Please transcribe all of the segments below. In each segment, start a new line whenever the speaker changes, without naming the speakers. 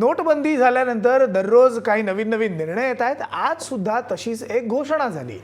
नोटबंदी झाल्यानंतर दररोज काही नवीन नवीन निर्णय येत आहेत. आज सुद्धा तशीच एक घोषणा झाली.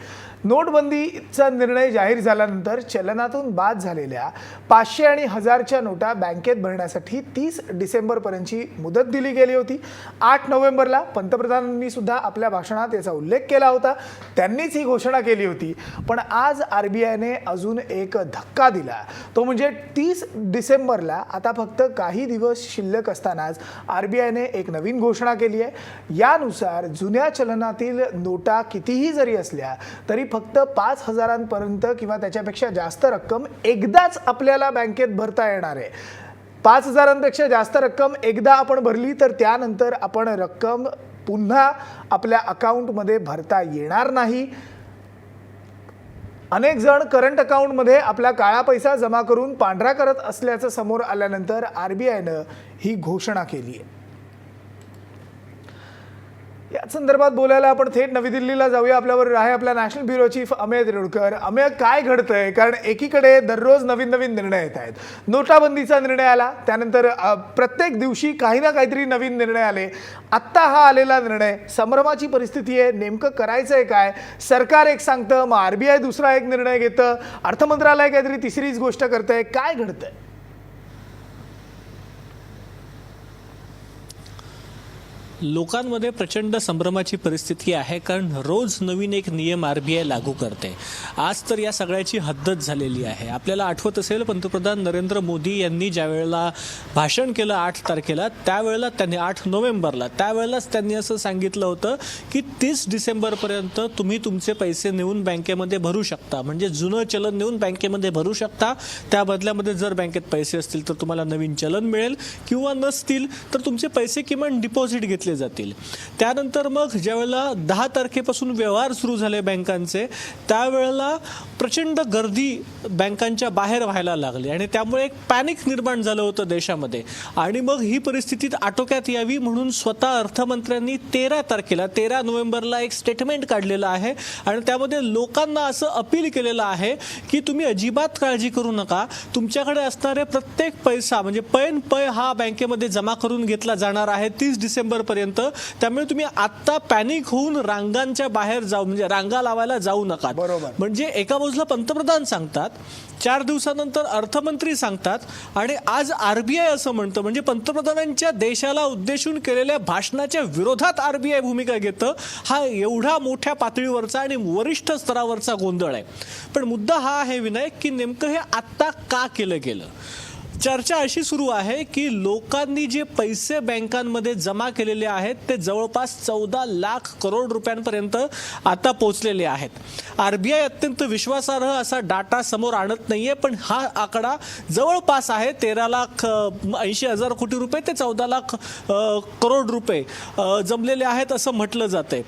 नोटबंदीचा निर्णय जाहीर झाल्यानंतर चलनातून बाद झालेल्या पाचशे आणि हजारच्या नोटा बँकेत भरण्यासाठी तीस डिसेंबरपर्यंतची मुदत दिली गेली होती. आठ नोव्हेंबरला पंतप्रधानांनी सुद्धा आपल्या भाषणात याचा उल्लेख केला होता. त्यांनीच ही घोषणा केली होती. पण आज आर बी आयने अजून एक धक्का दिला. तो म्हणजे तीस डिसेंबरला आता फक्त काही दिवस शिल्लक असतानाच आर बी आयने एक नवीन घोषणा केली आहे. यानुसार जुन्या चलनातील नोटा कितीही जरी असल्या तरी फक्त पाच हजारांपर्यंत किंवा त्याच्यापेक्षा जास्त रक्कम एकदाच आपल्याला बँकेत भरता येणार आहे. पाच हजारांपेक्षा जास्त रक्कम एकदा आपण भरली तर त्यानंतर आपण रक्कम पुन्हा आपल्या अकाउंटमध्ये भरता येणार नाही. अनेक जण करंट अकाउंटमध्ये आपला काळा पैसा जमा करून पांढरा करत असल्याचं समोर आल्यानंतर आर बी आयनं ही घोषणा केली आहे. या संदर्भात बोलायला आपण थेट नवी दिल्लीला जाऊया. आपल्यावर आहे आपल्या national bureau chief Amey Tirodkar Amey काय घडतंय? कारण एकीकडे दररोज नवीन नवीन निर्णय येत आहेत. नोटाबंदीचा निर्णय आला. त्यानंतर प्रत्येक दिवशी काही ना काहीतरी नवीन निर्णय आले. आत्ता हा आलेला निर्णय संभ्रमाची परिस्थिती आहे. नेमकं करायचं आहे काय? सरकार एक सांगतं मग आरबीआय दुसरा एक निर्णय घेतं. अर्थमंत्रालय काहीतरी तिसरीच गोष्ट करतंय. काय घडतंय?
लोकांमध्ये प्रचंड संभ्रमाची परिस्थिती आहे कारण रोज नवीन एक नियम आर बी आय लागू करते. आज तर या सगळ्याची हद्दच झालेली आहे. आपल्याला आठवत असेल पंतप्रधान नरेंद्र मोदी यांनी ज्या वेळेला भाषण केलं आठ तारखेला त्यावेळेला त्यांनी आठ नोव्हेंबरला त्यावेळेलाच त्यांनी असं सांगितलं होतं की तीस डिसेंबरपर्यंत तुम्ही तुमचे पैसे नेऊन बँकेमध्ये भरू शकता. म्हणजे जुनं चलन नेऊन बँकेमध्ये भरू शकता. त्या बदल्यामध्ये जर बँकेत पैसे असतील तर तुम्हाला नवीन चलन मिळेल. किंवा नसतील तर तुमचे पैसे किमान डिपॉझिट घेतले जातील. त्यानंतर मग ज्यावेळेला दहा तारखेपासून व्यवहार सुरू झाले बँकांचे त्यावेळेला प्रचंड गर्दी बँकांच्या बाहेर व्हायला लागली आणि त्यामुळे एक पॅनिक निर्माण झालं होतं देशामध्ये. आणि मग ही परिस्थिती आटोक्यात यावी म्हणून स्वतः अर्थमंत्र्यांनी तेरा तारखेला तेरा नोव्हेंबरला एक स्टेटमेंट काढलेलं आहे आणि त्यामध्ये लोकांना असं अपील केलेलं आहे की तुम्ही अजिबात काळजी करू नका. तुमच्याकडे असणारे प्रत्येक पैसा म्हणजे पैन पै हा बँकेमध्ये जमा करून घेतला जाणार आहे तीस डिसेंबरपर्यंत. त्यामुळे तुम्ही आत्ता पॅनिक होऊन रांगांच्या बाहेर जाऊ म्हणजे रांगा लावायला जाऊ नका
बरोबर.
म्हणजे एका बाजूला पंतप्रधान सांगतात चार दिवसानंतर अर्थमंत्री सांगतात आणि आज आरबीआय असं म्हणतं म्हणजे पंतप्रधानांच्या देशाला उद्देशून केलेल्या भाषणाच्या विरोधात आरबीआय भूमिका घेतं हा एवढा मोठ्या पातळीवरचा आणि वरिष्ठ स्तरावरचा गोंधळ आहे. पण मुद्दा हा आहे विनायक की नेमकं हे आत्ता का केलं गेलं? चर्चा अशी सुरू आहे की लोकांनी जे पैसे बँकांमध्ये जमा केलेले आहेत ते जवळपास चौदा लाख करोड रुपयांपर्यंत आता पोहोचलेले आहेत. आरबीआय अत्यंत विश्वासार्ह असा डाटा समोर आणत नाहीये पण हा आकडा जवळपास आहे तेरा लाख ऐंशी हजार कोटी रुपये ते चौदा लाख करोड रुपये जमलेले आहेत असं म्हटलं जाते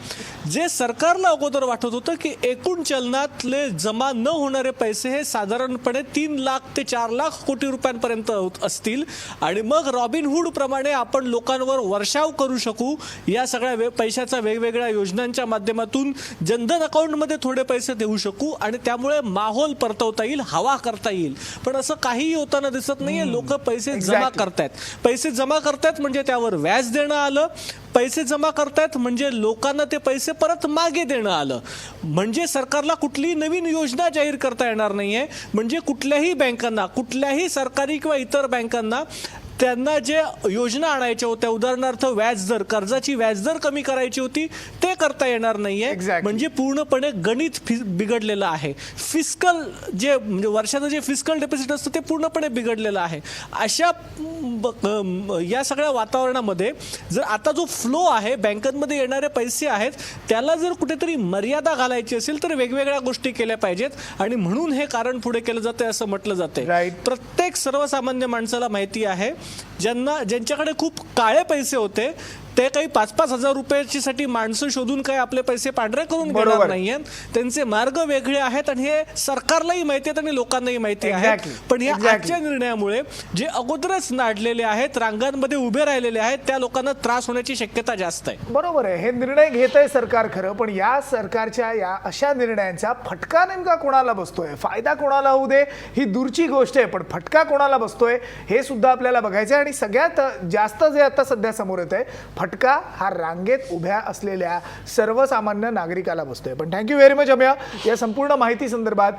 जे सरकारला अगोदर वाटत होतं की एकूण चलनातले जमा न होणारे पैसे हे साधारणपणे तीन लाख ते चार लाख कोटी रुपयांपर्यंत होत असतील. आणि मग रॉबिनहूड प्रमाणे आपण लोकांवर वर्षाव करू शकू. या सगळ्या वे पैशाचा वेगवेगळ्या योजनांच्या माध्यमातून जनधन अकाउंटमध्ये थोडे पैसे देऊ शकू आणि त्यामुळे माहोल परतवता येईल हवा करता येईल. पण असं काहीही होताना दिसत नाहीये. लोक पैसे जमा. करतायत. पैसे जमा करतायत म्हणजे त्यावर व्याज देणं आलं. पैसे जमा करतायत म्हणजे लोकांना ते पैसे परत मागे देणं आलं. म्हणजे सरकारला कुठलीही नवीन योजना जाहीर करता येणार नाहीये. म्हणजे कुठल्याही बँकांना कुठल्याही सरकारी किंवा इतर बँकांना त्यांना जे योजना आणायच्या होत्या उदाहरणार्थ व्याजदर कर्जाची व्याजदर कमी करायची होती ते करता येणार नाहीये.
Exactly.
म्हणजे पूर्णपणे गणित बिघडलेलं आहे. फिस्कल जे म्हणजे वर्षाचं जे फिस्कल डेफिसिट असतं ते पूर्णपणे बिघडलेलं आहे. अशा या सगळ्या वातावरणामध्ये जर आता जो फ्लो आहे बँकांमध्ये येणारे पैसे आहेत त्याला जर कुठेतरी मर्यादा घालायची असेल तर वेगवेगळ्या गोष्टी केल्या पाहिजेत. आणि म्हणून हे कारण पुढे केलं जातं असं म्हटलं जाते
Right.
प्रत्येक सर्वसामान्य माणसाला माहिती आहे ज्यांना ज्यांच्याकडे खूप काळे पैसे होते ते काही पाच पाच हजार रुपयाची साठी माणसं शोधून काही आपले पैसे पांढरे करून घेणार. नाहीयेत. त्यांचे मार्ग वेगळे आहेत आणि हे सरकारलाही माहिती आहेत आणि लोकांनाही माहिती आहे. पण या. आजच्या निर्णयामुळे जे अगोदरच नाडलेले आहेत रांगांमध्ये उभे राहिलेले आहेत त्या लोकांना त्रास होण्याची शक्यता जास्त आहे.
बरोबर आहे. हे निर्णय घेत आहे सरकार खरं पण या सरकारच्या या अशा निर्णयांचा फटका नेमका कोणाला बसतोय? फायदा कोणाला होऊ दे? ही दूरची गोष्ट आहे पण फटका कोणाला बसतोय? हे सुद्धा आपल्याला बघायचं आहे आणि सगळ्यात जास्त जे आता सध्या समोर येत आहे फटका हा रांगेत उभ्या असलेल्या सर्वसामान्य नागरिकाला बसतोय. पण थँक्यू व्हेरी मच अमया. या संपूर्ण माहिती संदर्भात